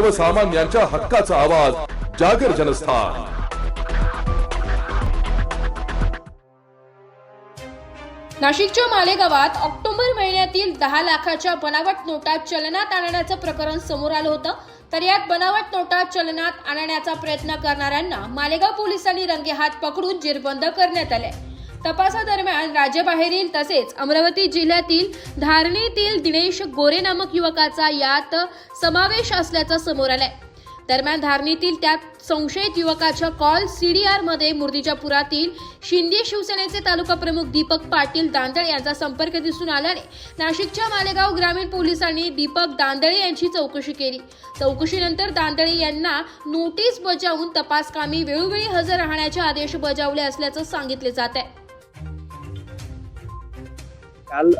सर्वसामान्यांच्या हक्काचा आवाज जागर जनस्थान. नाशिकच्या मालेगावात ऑक्टोबर महिन्यातील दहा लाखाच्या बनावट नोटा चलनात आणण्याचं प्रकरण समोर आलं होतं. तर यात बनावट नोटा चलनात आणण्याचा प्रयत्न करणाऱ्यांना मालेगाव पोलिसांनी रंगेहात पकडून जेरबंद करण्यात आले. तपासादरम्यान राज्याबाहेरील तसेच अमरावती जिल्ह्यातील धारणीतील दिनेश गोरे नामक युवकाचा यात समावेश असल्याचं समोर आलंय. दरम्यान धारणीतील त्यात संशयित युवकाच्या कॉल सीडीआरमध्ये मूर्तिजापुरातील शिंदे शिवसेनेचे तालुका प्रमुख दीपक पाटील दांदळे यांचा संपर्क दिसून आल्याने नाशिकच्या मालेगाव ग्रामीण पोलिसांनी दीपक दांदळे यांची चौकशी केली. चौकशीनंतर दांदळे यांना नोटीस बजावून तपासकामी वेळोवेळी हजर राहण्याचे आदेश बजावले असल्याचं सांगितले जात आहे. काल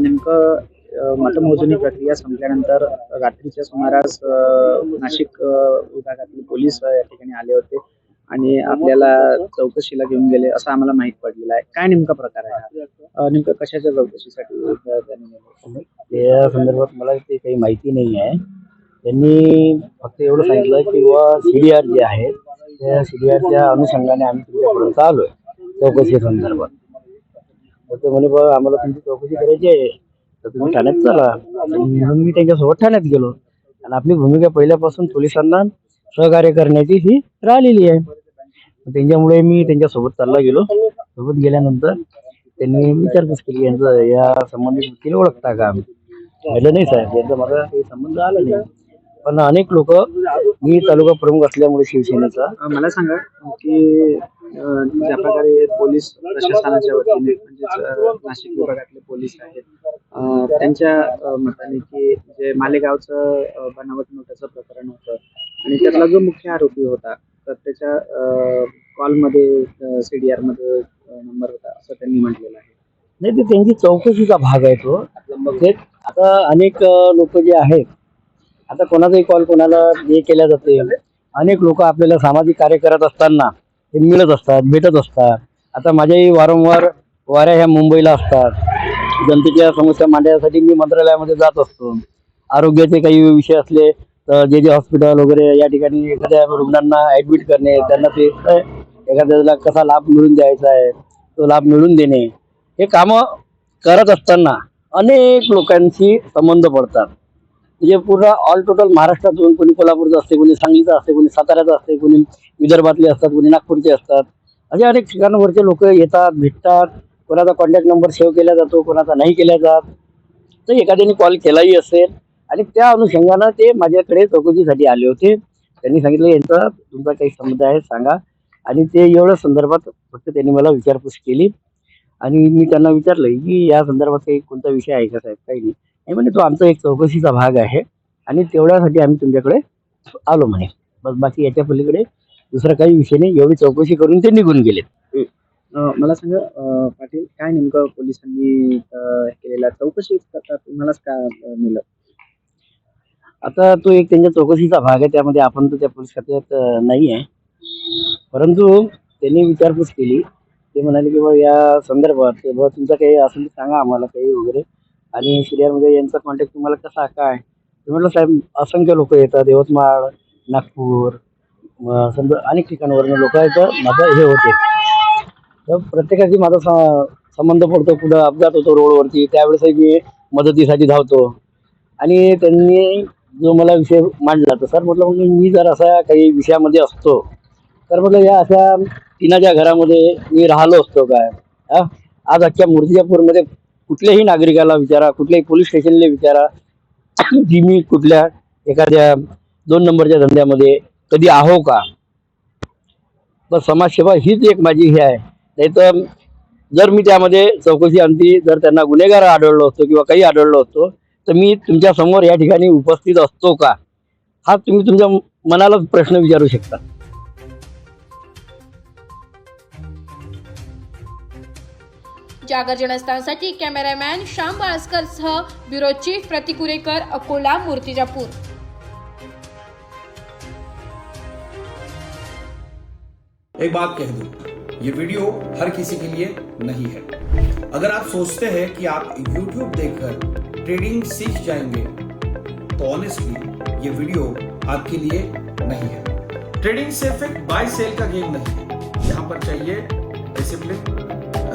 नेमकं मतमोजणी प्रक्रिया संपल्यानंतर रात्रीच्या सुमारास नाशिक विभागातील पोलीस या ठिकाणी आले होते आणि आपल्याला चौकशीला घेऊन गेले असं आम्हाला माहीत पडलेलं आहे. काय नेमका प्रकार आहे नेमकं कशाच्या चौकशीसाठी या त्या संदर्भात मला ते काही माहिती नाही आहे. त्यांनी फक्त एवढं सांगितलं की सी डी आर जे आहे त्या सी डी आरच्या अनुषंगाने आम्ही तुमच्यापर्यंत आलो आहे चौकशी संदर्भात. ते म्हणे बघ आम्हाला तुमची चौकशी करायची आहे. तर तुम्ही ठाण्यात चला. म्हणून मी त्यांच्यासोबत ठाण्यात गेलो. आणि आपली भूमिका पहिल्यापासून पोलिसांना सहकार्य करण्याची ही राहिलेली आहे. त्यांच्यामुळे मी त्यांच्यासोबत चालला गेलो. सोबत गेल्यानंतर त्यांनी विचारपूस केली यांचं या संबंधित वकील ओळखता का? म्हटलं नाही साहेब यांचा माझा काही संबंध आला नाही. पण अनेक लोक मी तालुका प्रमुख असल्यामुळे शिवसेनेचा मला सांगा की ज्या प्रकारे पोलीस प्रशासनाच्या वतीने म्हणजेच नाशिक विभागातले पोलीस आहेत त्यांच्या मताने की जे मालेगावचं बनावट नोटाचं प्रकरण होतं आणि त्यातला जो मुख्य आरोपी होता तर त्याच्या कॉलमध्ये सी डी आरमध्ये नंबर होता असं त्यांनी म्हटलेलं आहे. नाही ते त्यांची चौकशीचा भाग आहे तो. आता अनेक लोक जे आहेत आता कोणाचाही कॉल कोणाला हे केल्या जाते अनेक लोक आपल्याला सामाजिक कार्य करत असताना हे मिळत असतात भेटत असतात. आता माझ्याही वारंवार वाऱ्या ह्या मुंबईला असतात. जनतेच्या समस्या मांडण्यासाठी मी मंत्रालयामध्ये जात असतो. आरोग्याचे काही विषय असले तर जे जे हॉस्पिटल वगैरे या ठिकाणी एखाद्या रुग्णांना ऍडमिट करणे त्यांना ते एखाद्याला कसा लाभ मिळून द्यायचा आहे तो लाभ मिळून देणे हे कामं करत असताना अनेक लोकांशी संबंध पडतात. म्हणजे पूर्ण ऑल टोटल महाराष्ट्रातून कोणी कोल्हापूरचं असते कोणी सांगलीचं असते कोणी साताऱ्याचं असते कोणी विदर्भातले असतात कोणी नागपूरचे असतात. असे अनेक ठिकाणावरचे लोक येतात भेटतात. कोणाचा कॉन्टॅक्ट नंबर सेव्ह केला जातो कोणाचा नाही केला जात. तर एखाद्याने कॉल केलाही असेल. आणि त्या अनुषंगानं ते माझ्याकडे चौकशीसाठी आले होते. त्यांनी सांगितलं यांचा तुमचा काही संबंध आहे सांगा. आणि ते एवढ्या संदर्भात फक्त त्यांनी मला विचारपूस केली. आणि मी त्यांना विचारलं की या संदर्भात काही कोणता विषय आहे का साहेब? काही नाही. नाही म्हणे तो आमचा एक चौकशीचा भाग आहे. आणि तेवढ्यासाठी आम्ही तुमच्याकडे आलो म्हणे. बस बाकी याच्या पलीकडे दुसरा काही विषय नाही. एवढी चौकशी करून ते निघून गेले मला सांगा पाटील काय नेमकं पोलिसांनी केलेला? चौकशी करता तुम्हालाच का नेलं आता तो एक त्यांच्या चौकशीचा भाग आहे. त्यामध्ये आपण तर त्या पोलीस खात्यात नाही आहे परंतु त्यांनी विचारपूस केली. ते म्हणाले की बा या संदर्भात बुवा तुमचं काही असेल सांगा आम्हाला काही वगैरे. आणि सिरियलमध्ये यांचा कॉन्टॅक्ट तुम्हाला कसा काय? म्हटलं साहेब असंख्य लोक येतात यवतमाळ नागपूर समजा अनेक ठिकाणावरून लोक येतात माझं हे होते. तर प्रत्येकाशी माझा स- संबंध पडतो. कुठं अपघात होतो रोडवरती. त्यावेळेसही मी मदतीसाठी धावतो. आणि त्यांनी जो मला विषय मांडला तर सर म्हटलं म्हणजे मी जर असा काही विषयामध्ये असतो तर म्हटलं या अशा तिनाच्या घरामध्ये मी राहिलो असतो काय? हा? आज अख्ख्या मूर्तिजापूरमध्ये कुठल्याही नागरिकाला विचारा कुठल्याही पोलीस स्टेशनला विचारा. की मी कुठल्या एखाद्या दोन नंबरच्या धंद्यामध्ये कधी आहो का? तर समाजसेवा हीच एक माझी हे आहे. नाही तर जर मी त्यामध्ये चौकशी अंती जर त्यांना गुन्हेगार आढळलो असतो किंवा काही आढळलो असतो तर मी तुमच्यासमोर या ठिकाणी उपस्थित असतो का? हा तुम्ही तुमच्या मनालाच प्रश्न विचारू शकता. जागर जनस्थानसाठी कॅमेरामॅन श्याम बाळसकर सह ब्युरो चीफ प्रतिकुरेकर अकोला, मूर्तिजापूर. एक बात कह दूँ, ये वीडियो हर किसी के लिए नहीं है। अगर आप सोचते हैं कि आप YouTube देखकर ट्रेडिंग सीख जाएँगे तो ऑनेस्टली ये वीडियो आपके लिए नहीं है। ट्रेडिंग सिर्फ़ एक बाय सेल का गेम नहीं है। यहाँ पर चाहिए डिसिप्लिन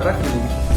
Raquel.